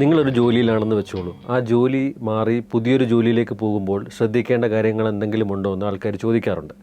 നിങ്ങളൊരു ജോലിയിലാണെന്ന് വെച്ചോളൂ. ആ ജോലി മാറി പുതിയൊരു ജോലിയിലേക്ക് പോകുമ്പോൾ ശ്രദ്ധിക്കേണ്ട കാര്യങ്ങൾ എന്തെങ്കിലും ഉണ്ടോ എന്ന് ആൾക്കാർ ചോദിക്കാറുണ്ട്.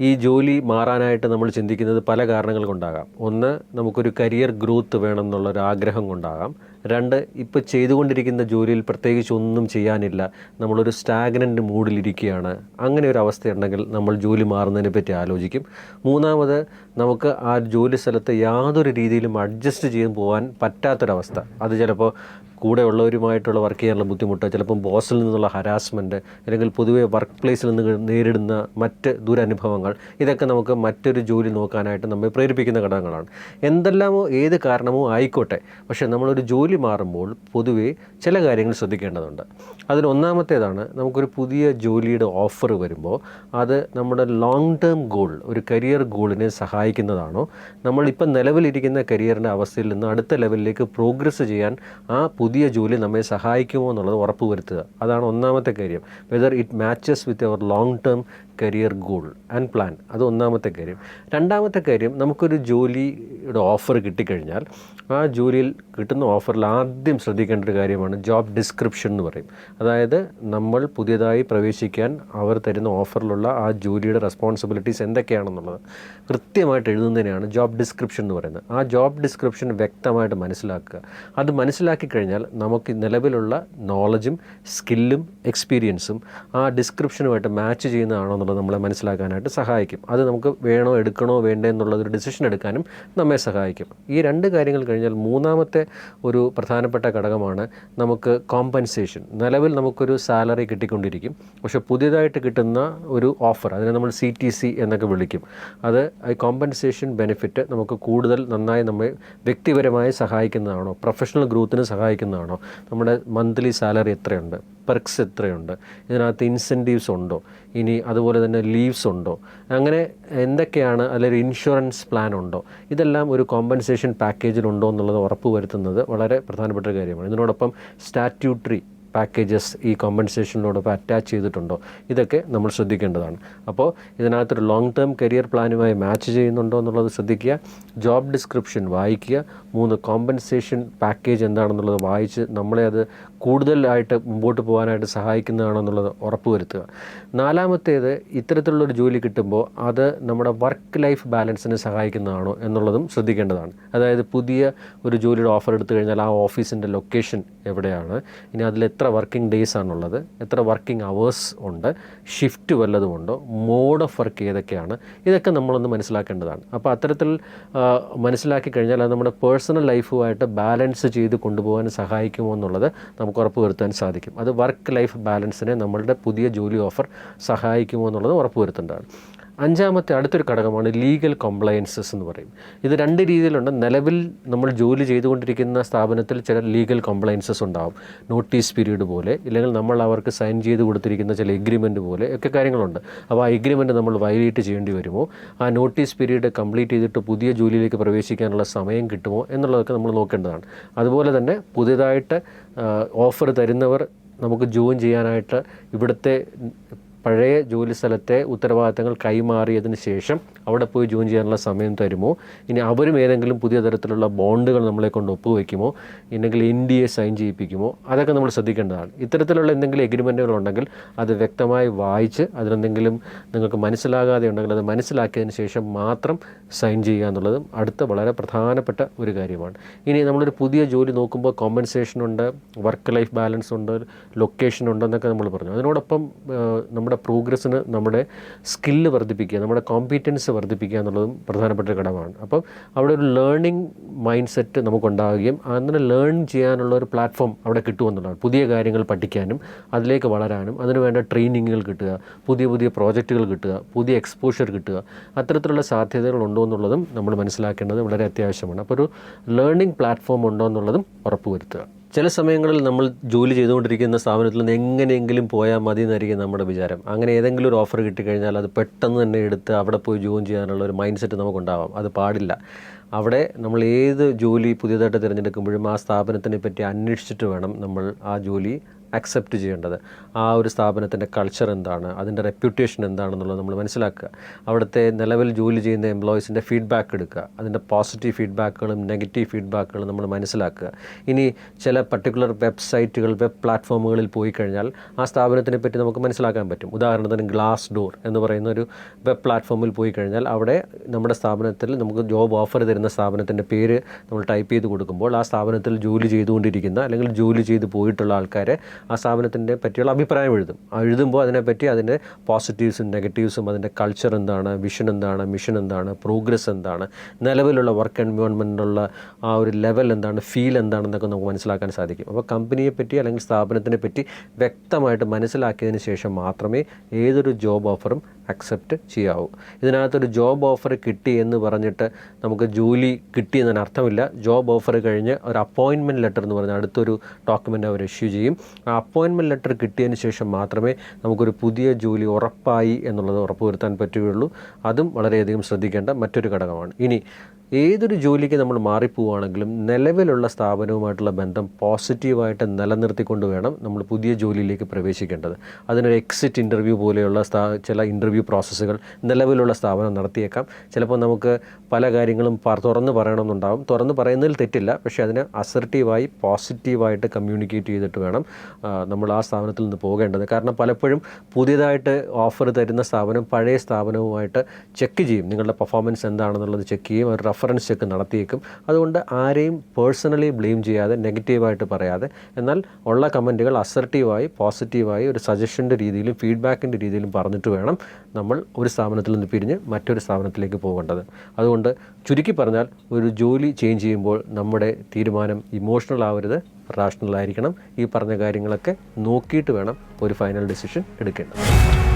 ഈ ജോലി മാറാനായിട്ട് നമ്മൾ ചിന്തിക്കുന്നത് പല കാരണങ്ങൾ കൊണ്ടാകാം. ഒന്ന് നമുക്കൊരു കരിയർ ഗ്രോത്ത് വേണം ആഗ്രഹം കൊണ്ടാകാം. രണ്ട് ഇപ്പോൾ ചെയ്തുകൊണ്ടിരിക്കുന്ന ജോലിയിൽ പ്രത്യേകിച്ച് ഒന്നും ചെയ്യാനില്ല. നമ്മളൊരു സ്റ്റാഗ്നന്റ് മൂഡിലിരിക്കുകയാണ്. അങ്ങനെ ഒരു അവസ്ഥയുണ്ടെങ്കിൽ നമ്മൾ ജോലി മാറുന്നതിനെ പറ്റി ആലോചിക്കും. മൂന്നാമത് നമുക്ക് ആ ജോലി സ്ഥലത്ത് യാതൊരു രീതിയിലും അഡ്ജസ്റ്റ് ചെയ്ത് പോകാൻ പറ്റാത്തൊരവസ്ഥ. അത് ചിലപ്പോൾ കൂടെ ഉള്ളവരുമായിട്ടുള്ള വർക്ക് ചെയ്യാനുള്ള ബുദ്ധിമുട്ട് ചിലപ്പം ബോസിൽ നിന്നുള്ള ഹരാസ്മെന്റ് അല്ലെങ്കിൽ പൊതുവേ വർക്ക് പ്ലേസിൽ നിന്ന് നേരിടുന്ന മറ്റ് ദുരനുഭവങ്ങൾ ഇതൊക്കെ നമുക്ക് മറ്റൊരു ജോലി നോക്കാനായിട്ട് നമ്മെ പ്രേരിപ്പിക്കുന്ന ഘടകങ്ങളാണ്. എന്തെല്ലാമോ ഏത് കാരണമോ ആയിക്കോട്ടെ പക്ഷേ നമ്മളൊരു ജോലി മാറുമ്പോൾ പൊതുവേ ചില കാര്യങ്ങൾ ശ്രദ്ധിക്കേണ്ടതുണ്ട്. അതിൽ ഒന്നാമത്തേതാണ് നമുക്കൊരു പുതിയ ജോലിയുടെ ഓഫർ വരുമ്പോൾ അത് നമ്മുടെ ലോങ് ടേം ഗോൾ ഒരു കരിയർ ഗോളിനെ സഹായിക്കുന്നതാണോ? നമ്മളിപ്പം നിലവിലിരിക്കുന്ന കരിയറിന്റെ അവസ്ഥയിൽ നിന്ന് അടുത്ത ലെവലിലേക്ക് പ്രോഗ്രസ് ചെയ്യാൻ ആ പുതിയ ജോലി നമ്മെ സഹായിക്കുമോ എന്നുള്ളത് ഉറപ്പ് വരുത്തുക അതാണ് ഒന്നാമത്തെ കാര്യം. Whether it matches with our long term career goal and plan അത് ഒന്നാമത്തെ കാര്യം. രണ്ടാമത്തെ കാര്യം നമുക്കൊരു ജോലിയുടെ ഓഫർ കിട്ടിക്കഴിഞ്ഞാൽ ആ ജോലിയിൽ കിട്ടുന്ന ഓഫറിൽ ആദ്യം ശ്രദ്ധിക്കേണ്ട ഒരു കാര്യമാണ് ജോബ് ഡിസ്ക്രിപ്ഷൻ എന്ന് പറയും. അതായത് നമ്മൾ പുതിയതായി പ്രവേശിക്കാൻ അവർ തരുന്ന ഓഫറിലുള്ള ആ ജോലിയുടെ റെസ്പോൺസിബിലിറ്റീസ് എന്തൊക്കെയാണെന്നുള്ളത് കൃത്യമായിട്ട് എഴുതുന്നതിനെയാണ് ജോബ് ഡിസ്ക്രിപ്ഷൻ എന്ന് പറയുന്നത്. ആ ജോബ് ഡിസ്ക്രിപ്ഷൻ വ്യക്തമായിട്ട് മനസ്സിലാക്കുക. അത് മനസ്സിലാക്കി കഴിഞ്ഞാൽ നമുക്ക് നിലവിലുള്ള നോളജും സ്കില്ലും എക്സ്പീരിയൻസും ആ ഡിസ്ക്രിപ്ഷനുമായിട്ട് മാച്ച് ചെയ്യുന്നതാണോ എന്നുള്ളത് നമ്മളെ മനസ്സിലാക്കാനായിട്ട് സഹായിക്കും. അത് നമുക്ക് വേണോ എടുക്കണോ വേണ്ടേ എന്നുള്ളതൊരു ഡിസിഷൻ എടുക്കാനും നമ്മെ സഹായിക്കും. ഈ രണ്ട് കാര്യങ്ങൾ കഴിഞ്ഞാൽ മൂന്നാമത്തെ ഒരു പ്രധാനപ്പെട്ട ഘടകമാണ് നമുക്ക് കോമ്പൻസേഷൻ നിലവിൽ നമുക്കൊരു സാലറി കിട്ടിക്കൊണ്ടിരിക്കും. പക്ഷേ പുതിയതായിട്ട് കിട്ടുന്ന ഒരു ഓഫർ അതിനെ നമ്മൾ സി ടി സി എന്നൊക്കെ വിളിക്കും. അത് ഈ കോമ്പൻസേഷൻ ബെനിഫിറ്റ് നമുക്ക് കൂടുതൽ നന്നായി നമ്മെ വ്യക്തിപരമായി സഹായിക്കുന്നതാണോ പ്രൊഫഷണൽ ഗ്രോത്തിന് സഹായിക്കുന്നതാണോ നമ്മുടെ മന്ത്ലി സാലറി എത്രയുണ്ട്? പെർക്സ് എത്രയുണ്ട്? ഇതിനകത്ത് ഇൻസെന്റീവ്സ് ഉണ്ടോ? ഇനി അതുപോലെ തന്നെ ലീവ്സ് ഉണ്ടോ? അങ്ങനെ എന്തൊക്കെയാണ് അല്ലെങ്കിൽ ഇൻഷുറൻസ് പ്ലാൻ ഉണ്ടോ? ഇതെല്ലാം ഒരു കോമ്പൻസേഷൻ പാക്കേജിലുണ്ടോ എന്നുള്ളത് ഉറപ്പുവരുത്തുന്നത് വളരെ പ്രധാനപ്പെട്ട കാര്യമാണ്. ഇതിനോടൊപ്പം സ്റ്റാറ്റ്യൂട്ടറി പാക്കേജസ് ഈ കോമ്പൻസേഷനിലോടൊപ്പം അറ്റാച്ച് ചെയ്തിട്ടുണ്ടോ? ഇതൊക്കെ നമ്മൾ ശ്രദ്ധിക്കേണ്ടതാണ്. അപ്പോൾ ഇതിനകത്തൊരു ലോങ് ടേം കരിയർ പ്ലാനുമായി മാച്ച് ചെയ്യുന്നുണ്ടോ എന്നുള്ളത് ശ്രദ്ധിക്കുക. ജോബ് ഡിസ്ക്രിപ്ഷൻ വായിക്കുക. മൂന്ന് കോമ്പൻസേഷൻ പാക്കേജ് എന്താണെന്നുള്ളത് വായിച്ച് നമ്മളെ അത് കൂടുതലായിട്ട് മുമ്പോട്ട് പോകാനായിട്ട് സഹായിക്കുന്നതാണെന്നുള്ളത് ഉറപ്പുവരുത്തുക. നാലാമത്തേത് ഇത്തരത്തിലുള്ളൊരു ജോലി കിട്ടുമ്പോൾ അത് നമ്മുടെ വർക്ക് ലൈഫ് ബാലൻസിനെ സഹായിക്കുന്നതാണോ എന്നുള്ളതും ശ്രദ്ധിക്കേണ്ടതാണ്. അതായത് പുതിയ ഒരു ജോലിയുടെ ഓഫർ എടുത്തു കഴിഞ്ഞാൽ ആ ഓഫീസിന്റെ ലൊക്കേഷൻ എവിടെയാണ്? ഇനി അതിൽ എത്ര വർക്കിംഗ് ഡേയ്സ് ആണുള്ളത്? എത്ര വർക്കിംഗ് അവേഴ്സ് ഉണ്ട്? ഷിഫ്റ്റ് വല്ലതും ഉണ്ടോ? മോഡ് ഓഫ് വർക്ക് ഏതൊക്കെയാണ്? ഇതൊക്കെ നമ്മളൊന്ന് മനസ്സിലാക്കേണ്ടതാണ്. അപ്പോൾ അത്തരത്തിൽ മനസ്സിലാക്കി കഴിഞ്ഞാൽ അത് നമ്മുടെ പേഴ്സണൽ ലൈഫുമായിട്ട് ബാലൻസ് ചെയ്ത് കൊണ്ടുപോകാൻ സഹായിക്കുമോ എന്നുള്ളത് നമുക്ക് ഉറപ്പ് വരുത്താൻ സാധിക്കും. അത് വർക്ക് ലൈഫ് ബാലൻസിനെ നമ്മളുടെ പുതിയ ജോലി ഓഫർ സഹായിക്കുമോ എന്നുള്ളത് ഉറപ്പ് വരുത്തേണ്ടതാണ്. അഞ്ചാമത്തെ അടുത്തൊരു ഘടകമാണ് ലീഗൽ കംപ്ലയൻസസ് എന്ന് പറയും. ഇത് രണ്ട് രീതിയിലുണ്ട്. നിലവിൽ നമ്മൾ ജോലി ചെയ്തുകൊണ്ടിരിക്കുന്ന സ്ഥാപനത്തിൽ ചില ലീഗൽ കംപ്ലയൻസസ് ഉണ്ടാവും. നോട്ടീസ് പീരീഡ് പോലെ ഇല്ലെങ്കിൽ നമ്മൾ അവർക്ക് സൈൻ ചെയ്ത് കൊടുത്തിരിക്കുന്ന ചില എഗ്രിമെന്റ് പോലെ ഒക്കെ കാര്യങ്ങളുണ്ട്. അപ്പോൾ ആ എഗ്രിമെന്റ് നമ്മൾ വയലേറ്റ് ചെയ്യേണ്ടി വരുമോ? ആ നോട്ടീസ് പീരീഡ് കംപ്ലീറ്റ് ചെയ്തിട്ട് പുതിയ ജോലിയിലേക്ക് പ്രവേശിക്കാനുള്ള സമയം കിട്ടുമോ എന്നുള്ളതൊക്കെ നമ്മൾ നോക്കേണ്ടതാണ്. അതുപോലെ തന്നെ പുതിയതായിട്ട് ഓഫർ തരുന്നവർ നമുക്ക് ജോയിൻ ചെയ്യാനായിട്ട് ഇവിടുത്തെ പഴയ ജോലി സ്ഥലത്തെ ഉത്തരവാദിത്തങ്ങൾ കൈമാറിയതിന് ശേഷം അവിടെ പോയി ജോയിൻ ചെയ്യാനുള്ള സമയം തരുമോ? ഇനി അവരും ഏതെങ്കിലും പുതിയ തരത്തിലുള്ള ബോണ്ടുകൾ നമ്മളെ കൊണ്ട് ഒപ്പുവെക്കുമോ? ഇല്ലെങ്കിൽ എ സൈൻ ചെയ്യിപ്പിക്കുമോ? അതൊക്കെ നമ്മൾ ശ്രദ്ധിക്കേണ്ടതാണ്. ഇത്തരത്തിലുള്ള എന്തെങ്കിലും എഗ്രിമെന്റുകൾ ഉണ്ടെങ്കിൽ അത് വ്യക്തമായി വായിച്ച് അതിനെന്തെങ്കിലും നിങ്ങൾക്ക് മനസ്സിലാകാതെ ഉണ്ടെങ്കിൽ അത് മനസ്സിലാക്കിയതിന് ശേഷം മാത്രം സൈൻ ചെയ്യുക എന്നുള്ളതും അടുത്ത വളരെ പ്രധാനപ്പെട്ട ഒരു കാര്യമാണ്. ഇനി നമ്മളൊരു പുതിയ ജോലി നോക്കുമ്പോൾ കോമ്പൻസേഷൻ ഉണ്ട് വർക്ക് ലൈഫ് ബാലൻസ് ഉണ്ട് ലൊക്കേഷൻ ഉണ്ടെന്നൊക്കെ നമ്മൾ പറഞ്ഞു. അതിനോടൊപ്പം ആ, നമ്മുടെ പ്രോഗ്രസ്സിന് നമ്മുടെ സ്കില്ല് വർദ്ധിപ്പിക്കുക നമ്മുടെ കോമ്പീറ്റൻസ് വർദ്ധിപ്പിക്കുക എന്നുള്ളതും പ്രധാനപ്പെട്ട ഘടകമാണ്. അപ്പം അവിടെ ഒരു ലേണിംഗ് മൈൻഡ് സെറ്റ് നമുക്കുണ്ടാവുകയും അങ്ങനെ ലേൺ ചെയ്യാനുള്ള ഒരു പ്ലാറ്റ്ഫോം അവിടെ കിട്ടുമെന്നുള്ളതാണ്. പുതിയ കാര്യങ്ങൾ പഠിക്കാനും അതിലേക്ക് വളരാനും അതിനുവേണ്ട ട്രെയിനിങ്ങുകൾ കിട്ടുക പുതിയ പുതിയ പ്രോജക്റ്റുകൾ കിട്ടുക പുതിയ എക്സ്പോഷർ കിട്ടുക അത്തരത്തിലുള്ള സാധ്യതകൾ ഉണ്ടോ എന്നുള്ളതും നമ്മൾ മനസ്സിലാക്കേണ്ടത് വളരെ അത്യാവശ്യമാണ്. അപ്പോൾ ഒരു ലേണിംഗ് പ്ലാറ്റ്ഫോം ഉണ്ടോ എന്നുള്ളതും ഉറപ്പുവരുത്തുക. ചില സമയങ്ങളിൽ നമ്മൾ ജോലി ചെയ്തുകൊണ്ടിരിക്കുന്ന സ്ഥാപനത്തിൽ നിന്ന് എങ്ങനെയെങ്കിലും പോയാൽ മതി എന്നായിരിക്കും നമ്മുടെ വിചാരം. അങ്ങനെ ഏതെങ്കിലും ഒരു ഓഫർ കിട്ടിക്കഴിഞ്ഞാൽ അത് പെട്ടെന്ന് തന്നെ എടുത്ത് അവിടെ പോയി ജോയിൻ ചെയ്യാനുള്ള ഒരു മൈൻഡ് സെറ്റ് നമുക്കുണ്ടാവാം. അത് പാടില്ല. അവിടെ നമ്മൾ ഏത് ജോലി പുതിയതായിട്ട് തിരഞ്ഞെടുക്കുമ്പോഴും ആ സ്ഥാപനത്തിനെ പറ്റി അന്വേഷിച്ചിട്ട് വേണം നമ്മൾ ആ ജോലി അക്സെപ്റ്റ് ചെയ്യേണ്ടത്. ആ ഒരു സ്ഥാപനത്തിന്റെ കൾച്ചർ എന്താണ് അതിന്റെ റെപ്യൂട്ടേഷൻ എന്താണെന്നുള്ളത് നമ്മൾ മനസ്സിലാക്കുക. അവിടുത്തെ നിലവിൽ ജോലി ചെയ്യുന്ന എംപ്ലോയീസിന്റെ ഫീഡ്ബാക്ക് എടുക്കുക. അതിന്റെ പോസിറ്റീവ് ഫീഡ്ബാക്കുകളും നെഗറ്റീവ് ഫീഡ്ബാക്കുകളും നമ്മൾ മനസ്സിലാക്കുക. ഇനി ചില പർട്ടിക്കുലർ വെബ്സൈറ്റുകൾ വെബ് പ്ലാറ്റ്ഫോമുകളിൽ പോയി കഴിഞ്ഞാൽ ആ സ്ഥാപനത്തിനെ പറ്റി നമുക്ക് മനസ്സിലാക്കാൻ പറ്റും. ഉദാഹരണത്തിന് ഗ്ലാസ് ഡോർ എന്ന് പറയുന്ന ഒരു വെബ് പ്ലാറ്റ്ഫോമിൽ പോയി കഴിഞ്ഞാൽ അവിടെ നമ്മുടെ സ്ഥാപനത്തിൽ നമുക്ക് ജോബ് ഓഫർ തരുന്ന സ്ഥാപനത്തിന്റെ പേര് നമ്മൾ ടൈപ്പ് ചെയ്ത് കൊടുക്കുമ്പോൾ ആ സ്ഥാപനത്തിൽ ജോലി ചെയ്തുകൊണ്ടിരിക്കുന്ന അല്ലെങ്കിൽ ജോലി ചെയ്ത് പോയിട്ടുള്ള ആൾക്കാരെ ആ സ്ഥാപനത്തിന്റെ പറ്റിയുള്ള അഭിപ്രായം എഴുതും. എഴുതുമ്പോൾ അതിനെപ്പറ്റി അതിന്റെ പോസിറ്റീവ്സും നെഗറ്റീവ്സും അതിന്റെ കൾച്ചർ എന്താണ് വിഷൻ എന്താണ് മിഷൻ എന്താണ് പ്രോഗ്രസ് എന്താണ് നിലവിലുള്ള വർക്ക് എൻവയോൺമെന്റിലുള്ള ആ ഒരു ലെവൽ എന്താണ് ഫീൽ എന്താണെന്നൊക്കെ നമുക്ക് മനസ്സിലാക്കാൻ സാധിക്കും. അപ്പോൾ കമ്പനിയെ പറ്റി അല്ലെങ്കിൽ സ്ഥാപനത്തിനെ പറ്റി വ്യക്തമായിട്ട് മനസ്സിലാക്കിയതിന് ശേഷം മാത്രമേ ഏതൊരു ജോബ് ഓഫറും അക്സെപ്റ്റ് ചെയ്യാവൂ. ഇതിനകത്തൊരു ജോബ് ഓഫർ കിട്ടി എന്ന് പറഞ്ഞിട്ട് നമുക്ക് ജോലി കിട്ടി എന്നതിന് അർത്ഥമില്ല. ജോബ് ഓഫർ കഴിഞ്ഞ് ഒരു അപ്പോയിൻമെന്റ് ലെറ്റർ എന്ന് പറഞ്ഞ അടുത്തൊരു ഡോക്യുമെന്റ് അവർ ഇഷ്യൂ ചെയ്യും. ആ അപ്പോയിൻമെന്റ് ലെറ്റർ കിട്ടിയതിന് ശേഷം മാത്രമേ നമുക്കൊരു പുതിയ ജോലി ഉറപ്പായി എന്നുള്ളത് ഉറപ്പുവരുത്താൻ പറ്റുകയുള്ളൂ. അതും വളരെയധികം ശ്രദ്ധിക്കേണ്ട മറ്റൊരു ഘടകമാണ്. ഇനി ഏതൊരു ജോലിക്ക് നമ്മൾ മാറിപ്പോവുകയാണെങ്കിലും നിലവിലുള്ള സ്ഥാപനവുമായിട്ടുള്ള ബന്ധം പോസിറ്റീവായിട്ട് നിലനിർത്തിക്കൊണ്ട് വേണം നമ്മൾ പുതിയ ജോലിയിലേക്ക് പ്രവേശിക്കേണ്ടത്. അതിനൊരു എക്സിറ്റ് ഇന്റർവ്യൂ പോലെയുള്ള സ്ഥാ ചില ഇന്റർവ്യൂ പ്രോസസ്സുകൾ നിലവിലുള്ള സ്ഥാപനം നടത്തിയേക്കാം. ചിലപ്പോൾ നമുക്ക് പല കാര്യങ്ങളും തുറന്ന് പറയണമെന്നുണ്ടാവും. തുറന്ന് പറയുന്നതിൽ തെറ്റില്ല. പക്ഷേ അതിനെ അസർട്ടീവായി പോസിറ്റീവായിട്ട് കമ്മ്യൂണിക്കേറ്റ് ചെയ്തിട്ട് വേണം നമ്മൾ ആ സ്ഥാപനത്തിൽ നിന്ന് പോകേണ്ടത്. കാരണം പലപ്പോഴും പുതിയതായിട്ട് ഓഫർ തരുന്ന സ്ഥാപനം പഴയ സ്ഥാപനവുമായിട്ട് ചെക്ക് ചെയ്യും. നിങ്ങളുടെ പെർഫോമൻസ് എന്താണെന്നുള്ളത് ചെക്ക് ചെയ്യും. ഒരു റെഫറൻസ് ചെക്ക് നടത്തിയേക്കും. അതുകൊണ്ട് ആരെയും പേഴ്സണലി ബ്ലെയിം ചെയ്യാതെ നെഗറ്റീവായിട്ട് പറയാതെ എന്നാൽ ഉള്ള കമന്റുകൾ അസർട്ടീവായി പോസിറ്റീവായി ഒരു സജഷന്റെ രീതിയിലും ഫീഡ്ബാക്കിന്റെ രീതിയിലും പറഞ്ഞിട്ട് വേണം നമ്മൾ ഒരു സ്ഥാപനത്തിൽ നിന്ന് പിരിഞ്ഞ് മറ്റൊരു സ്ഥാപനത്തിലേക്ക് പോകേണ്ടത്. അതുകൊണ്ട് ചുരുക്കി പറഞ്ഞാൽ ഒരു ജോലി ചേഞ്ച് ചെയ്യുമ്പോൾ നമ്മുടെ തീരുമാനം ഇമോഷണൽ ആവരുത് റാഷണൽ ആയിരിക്കണം. ഈ പറഞ്ഞ കാര്യങ്ങളൊക്കെ നോക്കിയിട്ട് വേണം ഒരു ഫൈനൽ ഡിസിഷൻ എടുക്കേണ്ടത്.